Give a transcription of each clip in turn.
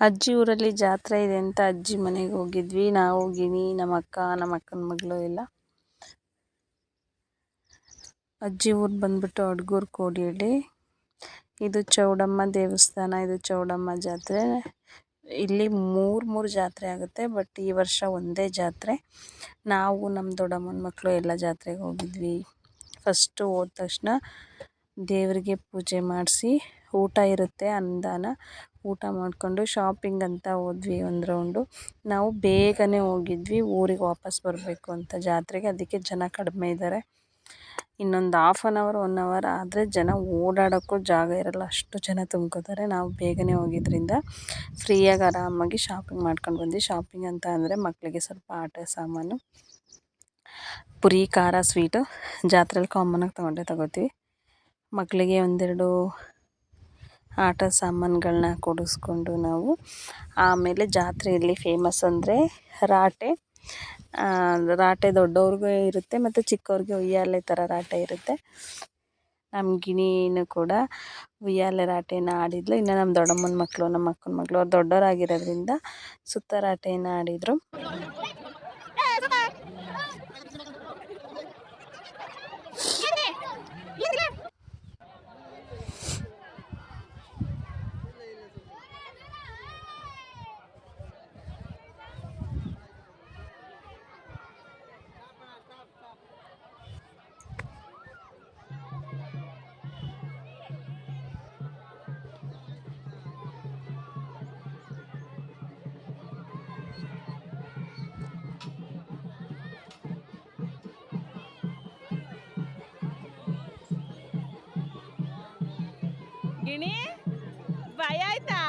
ಅಜ್ಜಿ ಊರಲ್ಲಿ ಜಾತ್ರೆ ಇದೆ ಅಂತ ಅಜ್ಜಿ ಮನೆಗೆ ಹೋಗಿದ್ವಿ. ನಾವು ಗಿನಿ ನಮ್ಮ ಅಕ್ಕ ನಮ್ಮ ಅಕ್ಕನ ಮಗಳು ಎಲ್ಲ. ಅಜ್ಜಿ ಊರು ಬಂದ್ಬಿಟ್ಟು ಅಡ್ಗೂರು ಕೋಡಿಹಳ್ಳಿ. ಇದು ಚೌಡಮ್ಮ ದೇವಸ್ಥಾನ, ಇದು ಚೌಡಮ್ಮ ಜಾತ್ರೆ. ಇಲ್ಲಿ ಮೂರು ಮೂರು ಜಾತ್ರೆ ಆಗುತ್ತೆ, ಬಟ್ ಈ ವರ್ಷ ಒಂದೇ ಜಾತ್ರೆ. ನಾವು, ನಮ್ಮ ದೊಡ್ಡಮ್ಮನ ಮಕ್ಕಳು ಎಲ್ಲ ಜಾತ್ರೆಗೆ ಹೋಗಿದ್ವಿ. ಫಸ್ಟು ಹೋದ ತಕ್ಷಣ ದೇವರಿಗೆ ಪೂಜೆ ಮಾಡಿಸಿ ಊಟ ಇರುತ್ತೆ ಅನ್ನದಾನ ಊಟ ಮಾಡಿಕೊಂಡು ಶಾಪಿಂಗ್ ಅಂತ ಹೋದ್ವಿ ಒಂದು ರೌಂಡು ನಾವು ಬೇಗನೆ ಹೋಗಿದ್ವಿ, ಊರಿಗೆ ವಾಪಸ್ ಬರಬೇಕು ಅಂತ ಜಾತ್ರೆಗೆ. ಅದಕ್ಕೆ ಜನ ಕಡಿಮೆ ಇದ್ದಾರೆ ಇನ್ನೊಂದು half an hour one hour ಆದರೆ ಜನ ಓಡಾಡೋಕ್ಕೂ ಜಾಗ ಇರಲ್ಲ. ಅಷ್ಟು ಜನ ತುಂಬ್ಕೋತಾರೆ. ನಾವು ಬೇಗನೆ ಹೋಗಿದ್ರಿಂದ ಫ್ರೀಯಾಗಿ ಆರಾಮಾಗಿ ಶಾಪಿಂಗ್ ಮಾಡ್ಕೊಂಡು ಬಂದ್ವಿ. ಶಾಪಿಂಗ್ ಅಂತ ಅಂದರೆ ಮಕ್ಕಳಿಗೆ ಸ್ವಲ್ಪ ಆಟ, ಸಾಮಾನು, ಪುರಿ, ಖಾರ ಸ್ವೀಟು ಜಾತ್ರೆಲಿ ಕಾಮನಾಗಿ ತೊಗೊಂಡೇ ತಗೋತೀವಿ. ಮಕ್ಕಳಿಗೆ ಒಂದೆರಡು ಆಟ ಸಾಮಾನುಗಳನ್ನ ಕೊಡಿಸ್ಕೊಂಡು ನಾವು ಆಮೇಲೆ ಜಾತ್ರೆಯಲ್ಲಿ ಫೇಮಸ್ ಅಂದರೆ ರಾಟೆ. ರಾಟೆ ದೊಡ್ಡವ್ರಿಗೂ ಇರುತ್ತೆ ಮತ್ತು ಚಿಕ್ಕವ್ರಿಗೆ ಉಯ್ಯಾಲೆ ಥರ ರಾಟೆ ಇರುತ್ತೆ. ನಮ್ಮ ಗಿಣಿನೂ ಕೂಡ ಉಯ್ಯಾಲೆ ರಾಟೆನ ಆಡಿದ್ಲು. ಇನ್ನು ನಮ್ಮ ದೊಡ್ಡಮ್ಮನ ಮಕ್ಕಳು ನಮ್ಮ ಅಕ್ಕನ ಮಕ್ಕಳು ಅವ್ರು ದೊಡ್ಡವರಾಗಿರೋದ್ರಿಂದ ಸುತ್ತ ರಾಟೆಯನ್ನು ಆಡಿದರು. ಗಿಣಿ ಭಯ ಆಯ್ತಾ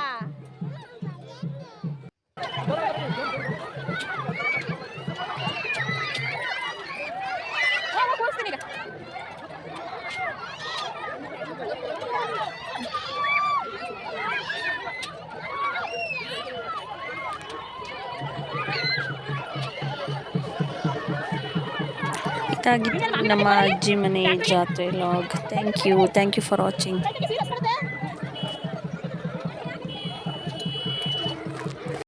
ಇದಾಗಿತ್ತು ನಮ್ಮ ಅಜ್ಜಿ ಮನೆ ಜಾತ್ರೆ vlog thank you thank you for watching पे